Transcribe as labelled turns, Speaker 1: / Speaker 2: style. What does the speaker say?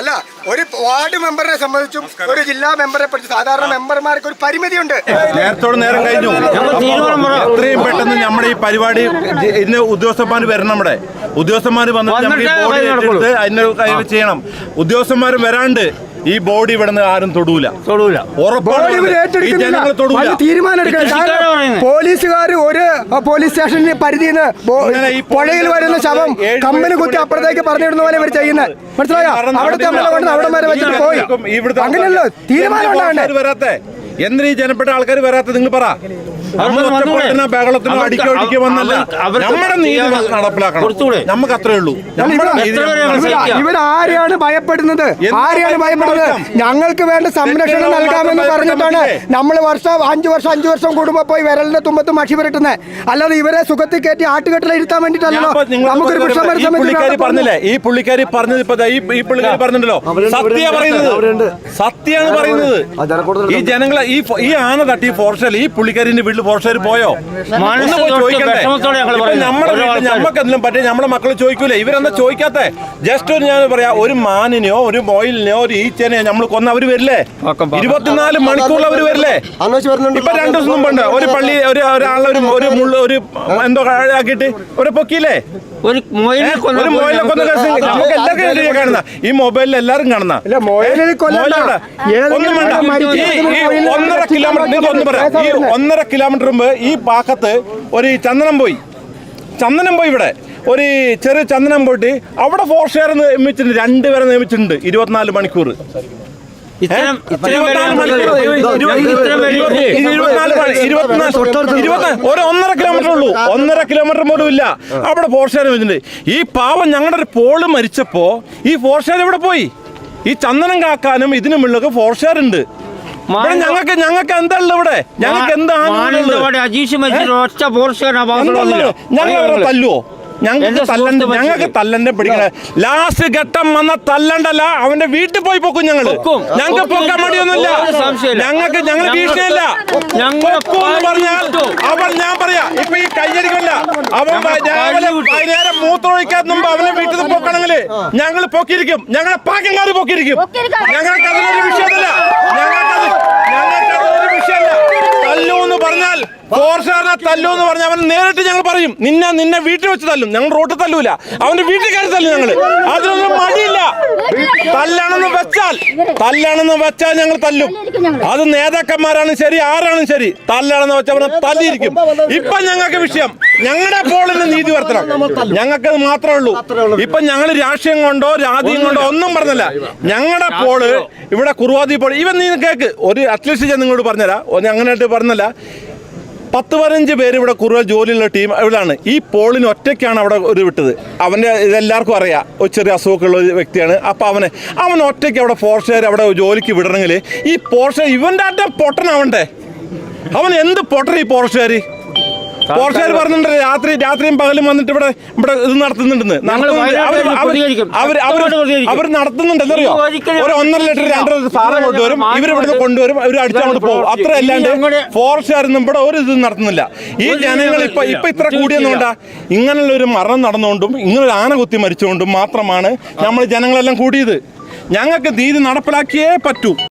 Speaker 1: അല്ല ഒരു വാർഡ് മെമ്പറിനെ സംബന്ധിച്ചും ഒരു ജില്ലാ മെമ്പറെ പറ്റി സാധാരണ മെമ്പർമാർക്ക് ഒരു പരിമിതിയുണ്ട്.
Speaker 2: നേരത്തോട് നേരം കഴിഞ്ഞു. എത്രയും പെട്ടെന്ന് നമ്മുടെ ഈ പരിപാടി ഇന്ന് ഉദ്യോഗസ്ഥന്മാർ വരണം നമ്മുടെ. ഉദ്യോഗസ്ഥന്മാർ വന്നിട്ട് കാര്യം ചെയ്യണം. ഉദ്യോഗസ്ഥന്മാർ വരാണ്ട്. ഈ ബോഡി ഇവിടെ നിന്ന് ആരും തൊടൂല.
Speaker 3: തൊടൂല.
Speaker 1: പോലീസുകാർ ഒരു പോലീസ് സ്റ്റേഷനിൽ പരിധിയിൽ നിന്ന് പുഴയിൽ വരുന്ന ശവം കമ്പനി കുത്തി അപ്പുറത്തേക്ക് പറഞ്ഞിടുന്ന പോലെ ഇവർ ചെയ്യുന്നത് മനസ്സിലായോ?
Speaker 2: അവിടെ
Speaker 1: അവിടുത്തെ അവിടം വരെ വെച്ചിട്ട് പോയി. അങ്ങനെയല്ലോ തീരുമാനം ഉണ്ടാകണ്ടേ?
Speaker 2: എന്തിനാ ഈ ജനപ്പെട്ട ആൾക്കാർ വരാത്ത നിങ്ങൾ പറ. ബഹളത്തിനോ അടിക്കോ അടിക്കോ വന്നല്ല. നമ്മുടെ നീതി നടപ്പിലാക്കണം? നമുക്ക് അത്രേ ഉള്ളൂ.
Speaker 1: ആരെയാണ് ഭയപ്പെടുന്നത്? ആരെയാണ് ഭയപ്പെടുന്നത്? ഞങ്ങൾക്ക് വേണ്ട സംരക്ഷണം നൽകാമെന്ന് പറഞ്ഞിട്ടാണ് നമ്മൾ വർഷം അഞ്ചു വർഷം അഞ്ചു വർഷം കൂടുമ്പോ പോയി വിരലിന്റെ തുമ്പത്ത് മഷി പുരട്ടുന്നത് അല്ലാതെ ഇവരെ സുഖത്തിൽ കയറ്റി ആട്ടുകെട്ടിൽ ഇരുത്താൻ
Speaker 2: വേണ്ടിട്ടല്ലോ
Speaker 1: നമുക്കൊരു
Speaker 2: ഈ പുള്ളിക്കാരി പറഞ്ഞില്ലേ? ഈ പുള്ളിക്കാരി പറഞ്ഞത് ഇപ്പൊ ഈ ഈ പുള്ളിക്കാരി പറഞ്ഞിട്ടുണ്ടല്ലോ. സത്യ പറയുന്നത്. സത്യാണ് പറയുന്നത്. ഈ ജനങ്ങളെ ഈ ഈ ആന തട്ടി ഫോറസ്റ്റിൽ ഈ പുള്ളിക്കാരിന്റെ വീട്ടിൽ ഫോറസ്റ്റുകാർ പോയോ? ചോദിക്കണ്ടേ? നമ്മുടെ വീട്ടിൽ നമുക്ക് എന്തെങ്കിലും പറ്റിയ നമ്മളെ മക്കൾ ചോദിക്കൂലേ? ഇവരെന്താ ചോദിക്കാത്ത? ജസ്റ്റ് ഒരു ഞാൻ പറയാ ഒരു മാനിനെയോ ഒരു മൊയിലിനെയോ ഒരു ഈച്ചനെയോ നമ്മൾ കൊന്ന അവർ വരില്ലേ? ഇരുപത്തിനാല് മണിക്കൂറിൽ അവർ വരില്ലേ? ഇപ്പൊ രണ്ടു ദിവസം മുമ്പുണ്ട് ഒരു പള്ളി ഒരു ഒരാളെ ഒരു ഒരു മുള്ളു ഒരു എന്തോ ആക്കിയിട്ട്? ഒരു പൊക്കിയില്ലേ?
Speaker 3: ഒരു? കൊന്ന
Speaker 2: ഒരു മൊയിലിനെ കൊന്ന കേസ് നമുക്ക് എല്ലാവർക്കും എഴുതി കാണുന്ന ഈ മൊബൈലിൽ എല്ലാരും കാണുന്ന
Speaker 1: ഇല്ല, മൊയിലിനെ കൊല്ലണ്ട.
Speaker 2: ഒന്നും വേണ്ട ഈ- ഈ ഒന്നര കിലോമീറ്റർ നിങ്ങൾക്ക് ഒന്ന് പറയാം ഈ ഒന്നര കിലോമീറ്റർ മുമ്പ് ഈ പാക്കത്ത് ഒരു ചന്ദനം പോയി. ചന്ദനം പോയി ഇവിടെ. ഒരു ചെറിയ ചന്ദനം പോയിട്ട് അവിടെ ഫോർ ഷെയർ നിയമിച്ചിട്ടുണ്ട്. രണ്ടുപേരെ നിയമിച്ചിട്ടുണ്ട്. ഇരുപത്തിനാല് മണിക്കൂർ ഒരു ഒന്നര കിലോമീറ്റർ ഉള്ളൂ. ഒന്നര കിലോമീറ്റർ പോലും ഇല്ല. അവിടെ ഫോറസ്റ്റുകാർ വെച്ചിട്ടുണ്ട്. ഈ പാവം ഞങ്ങളുടെ ഒരു പോൾ മരിച്ചപ്പോ ഈ ഫോറസ്റ്റുകാർ എവിടെ പോയി? ഈ ചന്ദനം കാക്കാനും ഇതിനും ഉള്ളൊക്കെ ഉണ്ട്. ഞങ്ങൾക്ക് ഞങ്ങൾക്ക് എന്താ ഇവിടെ? ഞങ്ങൾക്ക് എന്താണ്
Speaker 3: അജീഷ് മരിച്ചിട്ട് ഒറ്റ
Speaker 2: ഞങ്ങൾ തല്ലുവോ? ഞങ്ങൾക്ക് തല്ലണ്ട്
Speaker 3: തല്ലണ്ട
Speaker 2: ഞങ്ങൾക്ക് തല്ലന്റെ പിടിക്കണ. ലാസ്റ്റ് ഘട്ടം വന്ന തല്ലണ്ടല്ല അവന്റെ വീട്ടിൽ പോയി പൊക്കും
Speaker 3: ഞങ്ങൾ
Speaker 2: ഞങ്ങൾക്ക് പൊക്കാൻ മടിയൊന്നുമില്ല. ഞങ്ങൾക്ക് ഞങ്ങൾ
Speaker 3: ഞങ്ങൾക്ക്
Speaker 2: ഭീഷണിയല്ല
Speaker 3: ഞങ്ങൾ
Speaker 2: പറഞ്ഞാൽ അവൻ ഞാൻ പറയാ ഇപ്പൊ ഈ കയ്യടിക്കല്ല അവൻ രാവിലെ. വൈകുന്നേരം മൂത്രമൊഴിക്കാൻ മുമ്പ് അവനെ വീട്ടിൽ നിന്ന് പൊക്കണമെങ്കിൽ ഞങ്ങൾ പൊക്കിയിരിക്കും. ഞങ്ങളെ പാക്കങ്കാര് പൊക്കിയിരിക്കും. ഞങ്ങൾക്ക് അതിനൊരു വിഷയമല്ല. ഞങ്ങൾക്കത് ഞങ്ങൾക്കതൊരു വിഷയമല്ല. തല്ലു എന്ന് പറഞ്ഞാൽ ഫോർഷാറിനെ തല്ലു എന്ന് പറഞ്ഞാൽ അവൻ നേരിട്ട് ഞങ്ങൾ പറയും നിന്നെ നിന്നെ വീട്ടിൽ വെച്ച് തല്ലും. ഞങ്ങൾ റോട്ടിൽ തല്ലൂല. അവന്റെ വീട്ടിൽ കയറി തല്ലും ഞങ്ങൾ അതിനൊന്നും മടിയില്ല. തല്ലാണെന്ന് വെച്ചാൽ തല്ലാണെന്ന് വെച്ചാൽ ഞങ്ങൾ തല്ലും. അത് നേതാക്കന്മാരാണ് ശരി ആരാണ് ശരി തല്ലാണെന്ന് വെച്ചാൽ അവനെ തല്ലിയിരിക്കും. ഇപ്പൊ ഞങ്ങൾക്ക് വിഷയം. ഞങ്ങളുടെ പോളിന് നീതി വർത്തണം ഞങ്ങൾക്ക് മാത്രമേ ഉള്ളൂ. ഇപ്പൊ ഞങ്ങൾ രാഷ്ട്രീയം കൊണ്ടോ രാജ്യം കൊണ്ടോ ഒന്നും പറഞ്ഞല്ല. ഞങ്ങളുടെ പോൾ ഇവിടെ കുറുവാദി പോൾ. ഇവൻ നീ കേക്ക്. ഒരു അറ്റ്ലീസ്റ്റ് ഞാൻ നിങ്ങളോട് പറഞ്ഞുതരാം. അങ്ങനെയായിട്ട് പറഞ്ഞല്ല. പത്ത് പതിനഞ്ച് പേര് ഇവിടെ കൂടുതൽ ജോലിയുള്ള ടീം ഇവിടെയാണ്. ഈ പോളിന് ഒറ്റയ്ക്കാണ് അവിടെ ഒരു വിട്ടത്. അവന്റെ ഇതെല്ലാവർക്കും അറിയാം. ഒരു ചെറിയ അസുഖമുള്ള ഒരു വ്യക്തിയാണ്. അപ്പോൾ അവനെ അവൻ ഒറ്റയ്ക്ക് അവിടെ പോർഷകാർ അവിടെ ജോലിക്ക് വിടണമെങ്കിൽ ഈ പോർഷ ഇവന്റെ അറ്റം പൊട്ടനാവണ്ടേ? അവൻ എന്ത് പൊട്ടൻ ഈ പോർഷുകാർ പോർഷുകാർ പറഞ്ഞിട്ടുണ്ട് രാത്രി രാത്രിയും പകലും വന്നിട്ട് ഇവിടെ ഇവിടെ ഇത് നടത്തുന്നുണ്ടെന്ന്. നടത്തുന്നുണ്ട്. അവർ നടത്തുന്നുണ്ടെന്നറിയോ
Speaker 3: ഇത്
Speaker 2: ഒരു ഒന്നര ലിറ്റർ രണ്ടര ലിറ്റർ സാധനം കൊണ്ടുവരും. ഇവർ ഇവിടുന്ന് കൊണ്ടുവരും. ഇവർ അടിച്ചങ്ങോട്ട് പോകും. അത്ര അല്ലാണ്ട് ഫോറസ്റ്റുകാരൊന്നും ഇവിടെ ഒരു ഇത് നടത്തുന്നില്ല. ഈ ജനങ്ങൾ ഇപ്പൊ ഇപ്പൊ ഇത്ര കൂടിയെന്നുകൊണ്ടാ ഇങ്ങനെയുള്ള ഒരു മരണം നടന്നുകൊണ്ടും ഇങ്ങനൊരു ആന കുത്തി മരിച്ചുകൊണ്ടും മാത്രമാണ് നമ്മൾ ജനങ്ങളെല്ലാം കൂടിയത്. ഞങ്ങൾക്ക് നീതി നടപ്പിലാക്കിയേ പറ്റൂ.